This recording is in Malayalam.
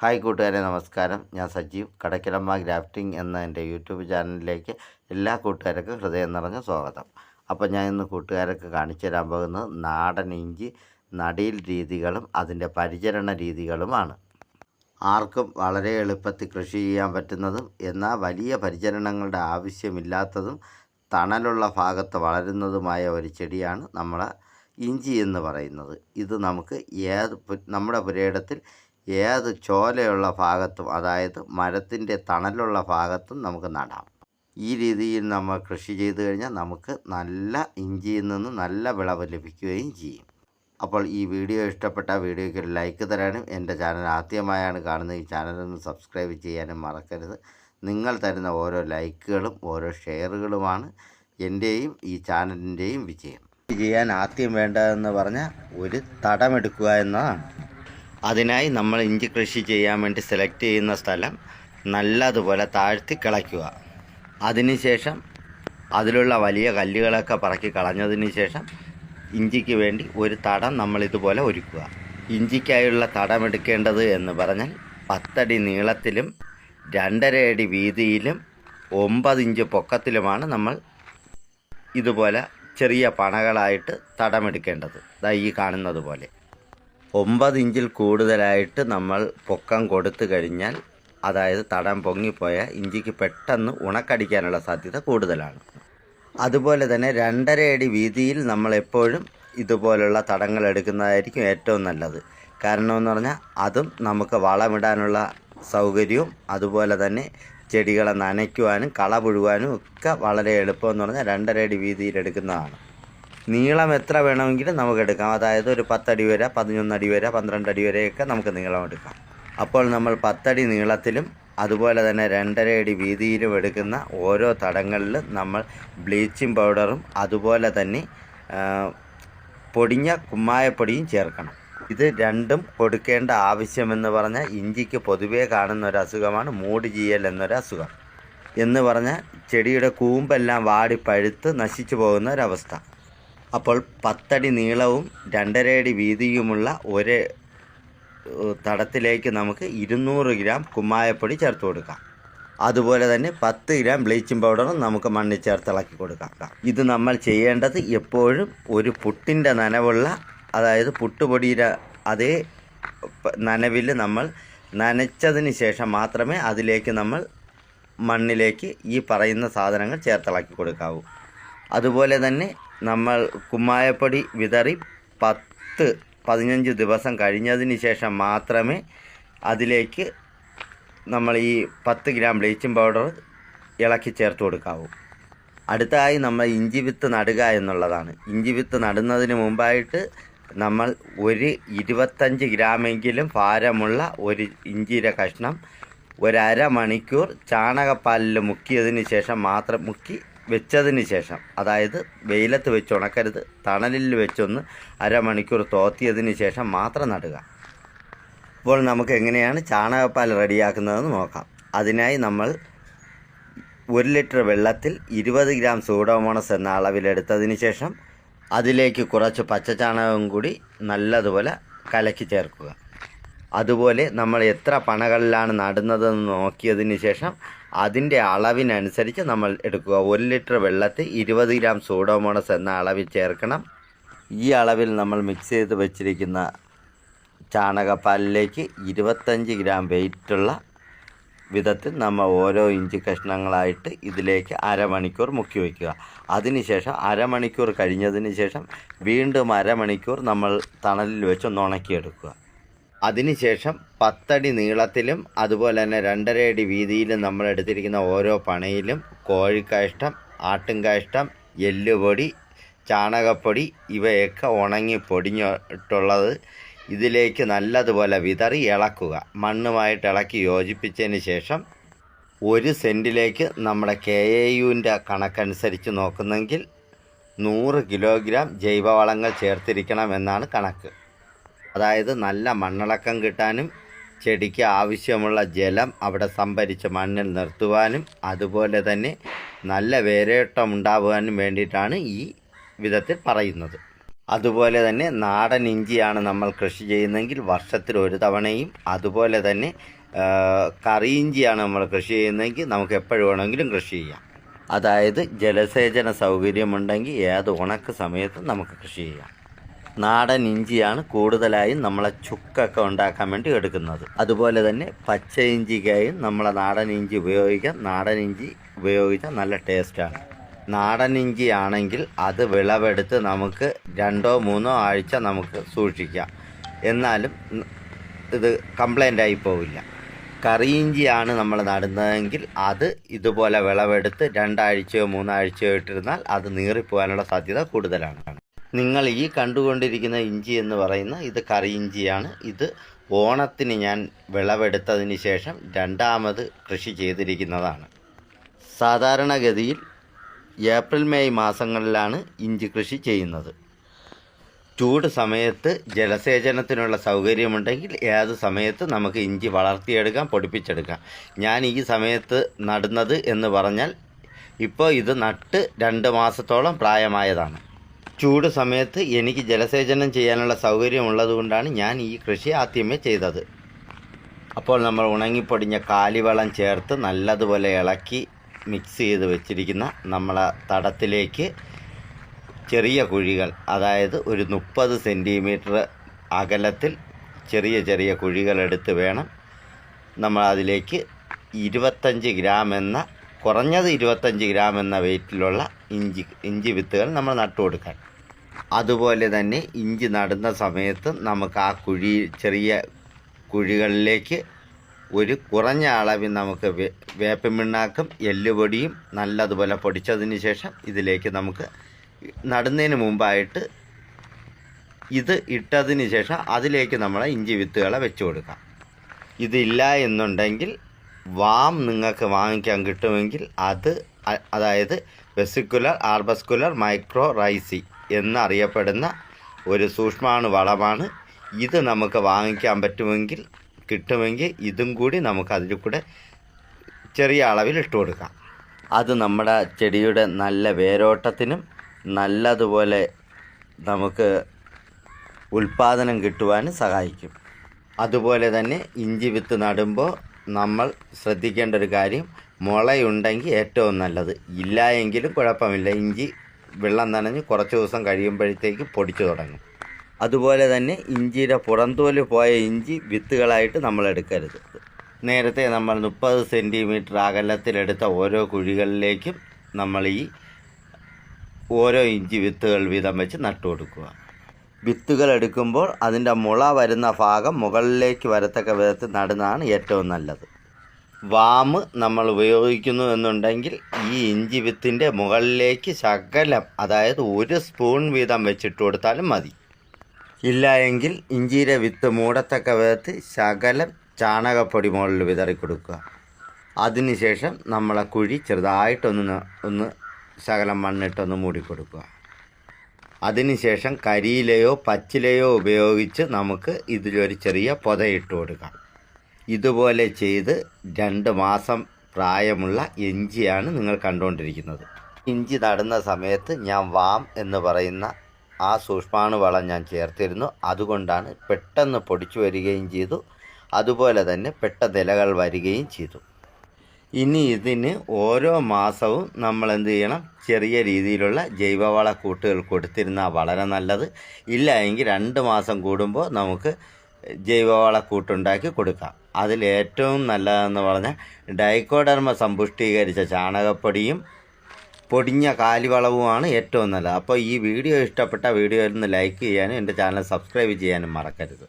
ഹായ് കൂട്ടുകാരെ നമസ്കാരം. ഞാൻ സജീവ്. കടക്കിലമ്മ ഗ്രാഫ്റ്റിംഗ് എന്ന എന്റെ യൂട്യൂബ് ചാനലിലേക്ക് എല്ലാ കൂട്ടുകാർക്കും ഹൃദയം നിറഞ്ഞ സ്വാഗതം. അപ്പോൾ ഞാൻ ഇന്ന് കൂട്ടുകാരൊക്കെ കാണിച്ചു തരാൻ പോകുന്നത് നാടൻ ഇഞ്ചി നടീൽ രീതികളും അതിന്റെ പരിചരണ രീതികളുമാണ്. ആർക്കും വളരെ എളുപ്പത്തിൽ കൃഷി ചെയ്യാൻ പറ്റുന്നതും എന്നാൽ വലിയ പരിചരണങ്ങളുടെ ആവശ്യമില്ലാത്തതും തണലുള്ള ഭാഗത്ത് വളരുന്നതുമായ ഒരു ചെടിയാണ് നമ്മളെ ഇഞ്ചി എന്ന് പറയുന്നത്. ഇത് നമുക്ക് ഏത് നമ്മുടെ പുരയിടത്തിൽ ഏത് ചോലയുള്ള ഭാഗത്തും അതായത് മരത്തിന്റെ തണലുള്ള ഭാഗത്തും നമുക്ക് നടാം. ഈ രീതിയിൽ നമ്മൾ കൃഷി ചെയ്തു കഴിഞ്ഞാൽ നമുക്ക് നല്ല ഇഞ്ചിയിൽ നിന്ന് നല്ല വിളവ് ലഭിക്കുകയും ചെയ്യും. അപ്പോൾ ഈ വീഡിയോ ഇഷ്ടപ്പെട്ട വീഡിയോയ്ക്ക് ഒരു ലൈക്ക് തരാനും എന്റെ ചാനൽ ആദ്യമായാണ് കാണുന്നത് ഈ ചാനലൊന്ന് സബ്സ്ക്രൈബ് ചെയ്യാനും മറക്കരുത്. നിങ്ങൾ തരുന്ന ഓരോ ലൈക്കുകളും ഓരോ ഷെയറുകളുമാണ് എന്റെയും ഈ ചാനലിന്റെയും വിജയം. ചെയ്യാൻ ആദ്യം വേണ്ടതെന്ന് പറഞ്ഞാൽ ഒരു തടമെടുക്കുക എന്നതാണ്. അതിനായി നമ്മൾ ഇഞ്ചി കൃഷി ചെയ്യാൻ വേണ്ടി സെലക്ട് ചെയ്യുന്ന സ്ഥലം നല്ലതുപോലെ താഴ്ത്തി കിളയ്ക്കുക. അതിനുശേഷം അതിലുള്ള വലിയ കല്ലുകളൊക്കെ പറക്കി കളഞ്ഞതിന് ശേഷം ഇഞ്ചിക്ക് വേണ്ടി ഒരു തടം നമ്മൾ ഇതുപോലെ ഒരുക്കുക. ഇഞ്ചിക്കായുള്ള തടം എടുക്കേണ്ടത് എന്ന് പറഞ്ഞാൽ പത്തടി നീളത്തിലും രണ്ടര അടി വീതിയിലും ഒമ്പത് ഇഞ്ച് പൊക്കത്തിലുമാണ് നമ്മൾ ഇതുപോലെ ചെറിയ പണകളായിട്ട് തടമെടുക്കേണ്ടത് ദാ ഈ കാണുന്നത് പോലെ. ഒമ്പത് ഇഞ്ചിൽ കൂടുതലായിട്ട് നമ്മൾ പൊക്കം കൊടുത്തു കഴിഞ്ഞാൽ അതായത് തടം പൊങ്ങിപ്പോയ ഇഞ്ചിക്ക് പെട്ടെന്ന് ഉണക്കടിക്കാനുള്ള സാധ്യത കൂടുതലാണ്. അതുപോലെ തന്നെ രണ്ടര അടി വീതിയിൽ നമ്മൾ എപ്പോഴും ഇതുപോലുള്ള തടങ്ങൾ എടുക്കുന്നതായിരിക്കും ഏറ്റവും നല്ലത്. കാരണമെന്ന് പറഞ്ഞാൽ അതും നമുക്ക് വളമിടാനുള്ള സൗകര്യവും അതുപോലെ തന്നെ ചെടികളെ നനയ്ക്കുവാനും കള പുഴുവാനും ഒക്കെ വളരെ എളുപ്പമെന്ന് പറഞ്ഞാൽ രണ്ടര അടി വീതിയിൽ എടുക്കുന്നതാണ്. നീളം എത്ര വേണമെങ്കിലും നമുക്ക് എടുക്കാം. അതായത് ഒരു പത്തടി വരെ പതിനൊന്നടി വരെ പന്ത്രണ്ട് അടി വരെയൊക്കെ നമുക്ക് നീളം എടുക്കാം. അപ്പോൾ നമ്മൾ പത്തടി നീളത്തിലും അതുപോലെ തന്നെ രണ്ടര അടി വീതിയിലും എടുക്കുന്ന ഓരോ തടങ്ങളിൽ നമ്മൾ ബ്ലീച്ചിങ് പൗഡറും അതുപോലെ തന്നെ പൊടിഞ്ഞ കുമ്മായപ്പൊടിയും ചേർക്കണം. ഇത് രണ്ടും കൊടുക്കേണ്ട ആവശ്യമെന്ന് പറഞ്ഞാൽ ഇഞ്ചിക്ക് പൊതുവേ കാണുന്ന ഒരു അസുഖമാണ് മൂട് ചീയൽ എന്നൊരു അസുഖം. എന്ന് പറഞ്ഞാൽ ചെടിയുടെ കൂമ്പെല്ലാം വാടി പഴുത്ത് നശിച്ചു പോകുന്ന ഒരവസ്ഥ. അപ്പോൾ പത്തടി നീളവും രണ്ടര അടി വീതിയുമുള്ള ഒരു തടത്തിലേക്ക് നമുക്ക് ഇരുന്നൂറ് ഗ്രാം കുമ്മായപ്പൊടി ചേർത്ത് കൊടുക്കാം. അതുപോലെ തന്നെ പത്ത് ഗ്രാം ബ്ലീച്ചിങ് പൗഡറും നമുക്ക് മണ്ണിൽ ചേർത്ത് ഇളക്കി കൊടുക്കാം. ഇത് നമ്മൾ ചെയ്യേണ്ടത് എപ്പോഴും ഒരു പുട്ടിന്റെ നനവുള്ള അതായത് പുട്ടുപൊടിയുടെ അതേ നനവിൽ നമ്മൾ നനച്ചതിന് ശേഷം മാത്രമേ അതിലേക്ക് നമ്മൾ മണ്ണിലേക്ക് ഈ പറയുന്ന സാധനങ്ങൾ ചേർത്തിളക്കി കൊടുക്കാവൂ. അതുപോലെ തന്നെ നമ്മൾ കുമ്മായപ്പൊടി വിതറി പത്ത് പതിനഞ്ച് ദിവസം കഴിഞ്ഞതിന് ശേഷം മാത്രമേ അതിലേക്ക് നമ്മൾ ഈ പത്ത് ഗ്രാം ബ്ലീച്ചിങ് പൗഡർ ഇളക്കി ചേർത്ത് കൊടുക്കാവൂ. അടുത്തതായി നമ്മൾ ഇഞ്ചി വിത്ത് നടുക എന്നുള്ളതാണ്. ഇഞ്ചി വിത്ത് നടുന്നതിന് മുമ്പായിട്ട് നമ്മൾ ഒരു ഇരുപത്തഞ്ച് ഗ്രാമെങ്കിലും ഭാരമുള്ള ഒരു ഇഞ്ചിയുടെ കഷ്ണം ഒരമണിക്കൂർ ചാണകപ്പാലിൽ മുക്കിയതിന് ശേഷം മാത്രം മുക്കി വെച്ചതിന് ശേഷം അതായത് വെയിലത്ത് വെച്ച് ഉണക്കരുത് തണലിൽ വെച്ചൊന്ന് അരമണിക്കൂർ തോത്തിയതിന് ശേഷം മാത്രം നടുക. അപ്പോൾ നമുക്ക് എങ്ങനെയാണ് ചാണകപ്പാൽ റെഡിയാക്കുന്നതെന്ന് നോക്കാം. അതിനായി നമ്മൾ ഒരു ലിറ്റർ വെള്ളത്തിൽ ഇരുപത് ഗ്രാം സൂഡോമോണസ് എന്ന അളവിലെടുത്തതിന് ശേഷം അതിലേക്ക് കുറച്ച് പച്ച പച്ചച്ചാണകം കൂടി നല്ലതുപോലെ കലക്കി ചേർക്കുക. അതുപോലെ നമ്മൾ എത്ര പണകളിലാണ് നടുന്നതെന്ന് നോക്കിയതിന് ശേഷം അതിന്റെ അളവിനനുസരിച്ച് നമ്മൾ എടുക്കുക. ഒരു ലിറ്റർ വെള്ളത്തിൽ ഇരുപത് ഗ്രാം സൂഡോമോണസ് എന്ന അളവിൽ ചേർക്കണം. ഈ അളവിൽ നമ്മൾ മിക്സ് ചെയ്ത് വെച്ചിരിക്കുന്ന ചാണകപ്പാലിലേക്ക് ഇരുപത്തഞ്ച് ഗ്രാം വെയിറ്റുള്ള വിധത്തിൽ നമ്മൾ ഓരോ ഇഞ്ച് കഷ്ണങ്ങളായിട്ട് ഇതിലേക്ക് അരമണിക്കൂർ മുക്കി വയ്ക്കുക അതിനുശേഷം അരമണിക്കൂർ കഴിഞ്ഞതിന് ശേഷം വീണ്ടും അരമണിക്കൂർ നമ്മൾ തണലിൽ വെച്ച് ഉണക്കിയെടുക്കുക. അതിനുശേഷം പത്തടി നീളത്തിലും അതുപോലെ തന്നെ രണ്ടര അടി വീതിയിലും നമ്മൾ എടുത്തിരിക്കുന്ന ഓരോ പണയിലും കോഴിക്കാഷ്ടം ആട്ടുംകാഷ്ടം എല്ലുപൊടി ചാണകപ്പൊടി ഇവയൊക്കെ ഉണങ്ങി പൊടിഞ്ഞിട്ടുള്ളത് ഇതിലേക്ക് നല്ലതുപോലെ വിതറി ഇളക്കുക. മണ്ണുമായിട്ട് ഇളക്കി യോജിപ്പിച്ചതിന് ശേഷം ഒരു സെന്റിലേക്ക് നമ്മുടെ കെ എ യുവിന്റെ കണക്കനുസരിച്ച് നോക്കുന്നെങ്കിൽ നൂറ് കിലോഗ്രാം ജൈവവളങ്ങൾ ചേർത്തിരിക്കണം എന്നാണ് കണക്ക്. അതായത് നല്ല മണ്ണിളക്കം കിട്ടാനും ചെടിക്ക് ആവശ്യമുള്ള ജലം അവിടെ സംഭരിച്ച് മണ്ണിൽ നിർത്തുവാനും അതുപോലെ തന്നെ നല്ല വേരോട്ടം ഉണ്ടാവാനും വേണ്ടിയിട്ടാണ് ഈ വിധത്തിൽ പറയുന്നത്. അതുപോലെ തന്നെ നാടൻ ഇഞ്ചിയാണ് നമ്മൾ കൃഷി ചെയ്യുന്നതെങ്കിൽ വർഷത്തിൽ ഒരു തവണയും അതുപോലെ തന്നെ കറി ഇഞ്ചിയാണ് നമ്മൾ കൃഷി ചെയ്യുന്നതെങ്കിൽ നമുക്ക് എപ്പോഴും വേണമെങ്കിലും കൃഷി ചെയ്യാം. അതായത് ജലസേചന സൗകര്യമുണ്ടെങ്കിൽ ഏത് ഉണക്ക് സമയത്തും നമുക്ക് കൃഷി ചെയ്യാം. നാടൻ ഇഞ്ചിയാണ് കൂടുതലായും നമ്മളെ ചുക്കൊക്കെ ഉണ്ടാക്കാൻ വേണ്ടി എടുക്കുന്നത്. അതുപോലെ തന്നെ പച്ച ഇഞ്ചിക്കായും നമ്മളെ നാടൻ ഇഞ്ചി ഉപയോഗിക്കാം. നാടൻ ഇഞ്ചി ഉപയോഗിച്ചാൽ നല്ല ടേസ്റ്റാണ് നാടൻ ഇഞ്ചി ആണെങ്കിൽ അത് വിളവെടുത്ത് നമുക്ക് രണ്ടോ മൂന്നോ ആഴ്ച നമുക്ക് സൂക്ഷിക്കാം. എന്നാലും ഇത് കംപ്ലൈന്റ് ആയി പോവില്ല. കറി ഇഞ്ചിയാണ് നമ്മൾ നടുന്നതെങ്കിൽ അത് ഇതുപോലെ വിളവെടുത്ത് രണ്ടാഴ്ചയോ മൂന്നാഴ്ചയോ ഇട്ടിരുന്നാൽ അത് നീറിപ്പോകാനുള്ള സാധ്യത കൂടുതലാണ്. നിങ്ങൾ ഈ കണ്ടുകൊണ്ടിരിക്കുന്ന ഇഞ്ചി എന്ന് പറയുന്ന ഇത് കറി ഇഞ്ചിയാണ്. ഇത് ഓണത്തിന് ഞാൻ വിളവെടുത്തതിന് ശേഷം രണ്ടാമത് കൃഷി ചെയ്തിരിക്കുന്നതാണ്. സാധാരണഗതിയിൽ ഏപ്രിൽ മെയ് മാസങ്ങളിലാണ് ഇഞ്ചി കൃഷി ചെയ്യുന്നത്. ചൂട് സമയത്ത് ജലസേചനത്തിനുള്ള സൗകര്യമുണ്ടെങ്കിൽ ഏത് സമയത്ത് നമുക്ക് ഇഞ്ചി വളർത്തിയെടുക്കാം പൊടിപ്പിച്ചെടുക്കാം. ഞാൻ ഈ സമയത്ത് നടുന്നത് എന്ന് പറഞ്ഞാൽ ഇപ്പോൾ ഇത് നട്ട് രണ്ട് മാസത്തോളം പ്രായമായതാണ്. ചൂട് സമയത്ത് എനിക്ക് ജലസേചനം ചെയ്യാനുള്ള സൗകര്യമുള്ളതുകൊണ്ടാണ് ഞാൻ ഈ കൃഷി ആദ്യമേ ചെയ്തത്. അപ്പോൾ നമ്മൾ ഉണങ്ങിപ്പൊടിഞ്ഞ കാലിവളം ചേർത്ത് നല്ലതുപോലെ ഇളക്കി മിക്സ് ചെയ്ത് വെച്ചിരിക്കുന്ന നമ്മളെ തടത്തിലേക്ക് ചെറിയ കുഴികൾ അതായത് ഒരു മുപ്പത് സെന്റിമീറ്റർ അകലത്തിൽ ചെറിയ ചെറിയ കുഴികൾ എടുത്ത് വേണം നമ്മൾ അതിലേക്ക് ഇരുപത്തഞ്ച് ഗ്രാം എന്ന കുറഞ്ഞത് ഇരുപത്തഞ്ച് ഗ്രാം എന്ന വെയിറ്റിലുള്ള ഇഞ്ചി ഇഞ്ചി വിത്തുകൾ നമ്മൾ നട്ടു കൊടുക്കാൻ. അതുപോലെ തന്നെ ഇഞ്ചി നടുന്ന സമയത്ത് നമുക്ക് ആ കുഴി ചെറിയ കുഴികളിലേക്ക് ഒരു കുറഞ്ഞ അളവിൽ നമുക്ക് വേപ്പമിണ്ണാക്കും എല്ലുപൊടിയും നല്ലതുപോലെ പൊടിച്ചതിന് ശേഷം ഇതിലേക്ക് നമുക്ക് നടുന്നതിന് മുമ്പായിട്ട് ഇത് ഇട്ടതിന് ശേഷം അതിലേക്ക് നമ്മൾ ഇഞ്ചി വിത്തുകളെ വെച്ച് കൊടുക്കാം. ഇതില്ല എന്നുണ്ടെങ്കിൽ വാം നിങ്ങൾക്ക് വാങ്ങിക്കാൻ കിട്ടുമെങ്കിൽ അത് അതായത് വെസിക്കുലർ ആർബസ്കുലർ മൈക്രോ റൈസി എന്നറിയപ്പെടുന്ന ഒരു സൂക്ഷ്മാണു വളമാണ്. ഇത് നമുക്ക് വാങ്ങിക്കാൻ പറ്റുമെങ്കിൽ കിട്ടുമെങ്കിൽ ഇതും കൂടി നമുക്ക് അതിൽ കൂടെ ചെറിയ അളവിൽ ഇട്ട് കൊടുക്കാം. അത് നമ്മുടെ ചെടിയുടെ നല്ല വേരോട്ടത്തിനും നല്ലതുപോലെ നമുക്ക് ഉൽപാദനം കിട്ടുവാനും സഹായിക്കും. അതുപോലെ തന്നെ ഇഞ്ചി വിത്ത് നടുമ്പോൾ നമ്മൾ ശ്രദ്ധിക്കേണ്ട ഒരു കാര്യം മുളയുണ്ടെങ്കിൽ ഏറ്റവും നല്ലത്. ഇല്ല എങ്കിലും കുഴപ്പമില്ല. ഇഞ്ചി വെള്ളം നനഞ്ഞ് കുറച്ച് ദിവസം കഴിയുമ്പോഴത്തേക്ക് പൊടിച്ചു തുടങ്ങും. അതുപോലെ തന്നെ ഇഞ്ചിയുടെ പുറന്തോൽ പോയ ഇഞ്ചി വിത്തുകളായിട്ട് നമ്മൾ എടുക്കരുത്. നേരത്തെ നമ്മൾ മുപ്പത് സെന്റിമീറ്റർ അകലത്തിലെടുത്ത ഓരോ കുഴികളിലേക്കും നമ്മൾ ഈ ഓരോ ഇഞ്ചി വിത്തുകൾ വീതം വെച്ച് നട്ടു കൊടുക്കുക വിത്തുകൾ എടുക്കുമ്പോൾ അതിന്റെ മുള വരുന്ന ഭാഗം മുകളിലേക്ക് വരത്തക്ക വിധത്തിൽ നടുന്നതാണ് ഏറ്റവും നല്ലത്. വാമ് നമ്മൾ ഉപയോഗിക്കുന്നു എന്നുണ്ടെങ്കിൽ ഈ ഇഞ്ചി വിത്തിന്റെ മുകളിലേക്ക് ശകലം അതായത് ഒരു സ്പൂൺ വീതം വെച്ചിട്ട് കൊടുത്താലും മതി. ഇല്ല എങ്കിൽ ഇഞ്ചിയുടെ വിത്ത് മൂടത്തക്ക വിധത്തിൽ ശകലം ചാണകപ്പൊടി മുകളിൽ വിതറി കൊടുക്കുക. അതിനുശേഷം നമ്മളെ കുഴി ചെറുതായിട്ടൊന്ന് ഒന്ന് ശകലം മണ്ണിട്ടൊന്ന് മൂടിക്കൊടുക്കുക അതിനുശേഷം കരിയിലയോ പച്ചിലയോ ഉപയോഗിച്ച് നമുക്ക് ഇതിലൊരു ചെറിയ പൊതയിട്ട് കൊടുക്കാം. ഇതുപോലെ ചെയ്ത് രണ്ട് മാസം പ്രായമുള്ള ഇഞ്ചിയാണ് നിങ്ങൾ കണ്ടുകൊണ്ടിരിക്കുന്നത്. ഇഞ്ചി നടുന്ന സമയത്ത് ഞാൻ വാം എന്ന് പറയുന്ന ആ സൂക്ഷ്മാണു വളം ഞാൻ ചേർത്തിരുന്നു. അതുകൊണ്ടാണ് പെട്ടെന്ന് പൊടിച്ചു വരികയും ചെയ്തു. അതുപോലെ തന്നെ പെട്ടെന്ന് ഇലകൾ വരികയും ചെയ്തു. ഇനി ഇതിന് ഓരോ മാസവും നമ്മൾ എന്ത് ചെയ്യണം? ചെറിയ രീതിയിലുള്ള ജൈവവള കൂട്ടുകൾ കൊടുത്തിരുന്നാൽ വളരെ നല്ലത്. ഇല്ല എങ്കിൽ രണ്ട് മാസം കൂടുമ്പോൾ നമുക്ക് ജൈവവള കൂട്ടുണ്ടാക്കി കൊടുക്കാം. അതിൽ ഏറ്റവും നല്ലതെന്ന് പറഞ്ഞാൽ ഡൈക്കോഡർമ സമ്പുഷ്ടീകരിച്ച ചാണകപ്പൊടിയും പൊടിഞ്ഞ കാലിവളവുമാണ് ഏറ്റവും നല്ലത്. അപ്പോൾ ഈ വീഡിയോ ഇഷ്ടപ്പെട്ട വീഡിയോയിൽ നിന്ന് ലൈക്ക് ചെയ്യാനും എന്റെ ചാനൽ സബ്സ്ക്രൈബ് ചെയ്യാനും മറക്കരുത്.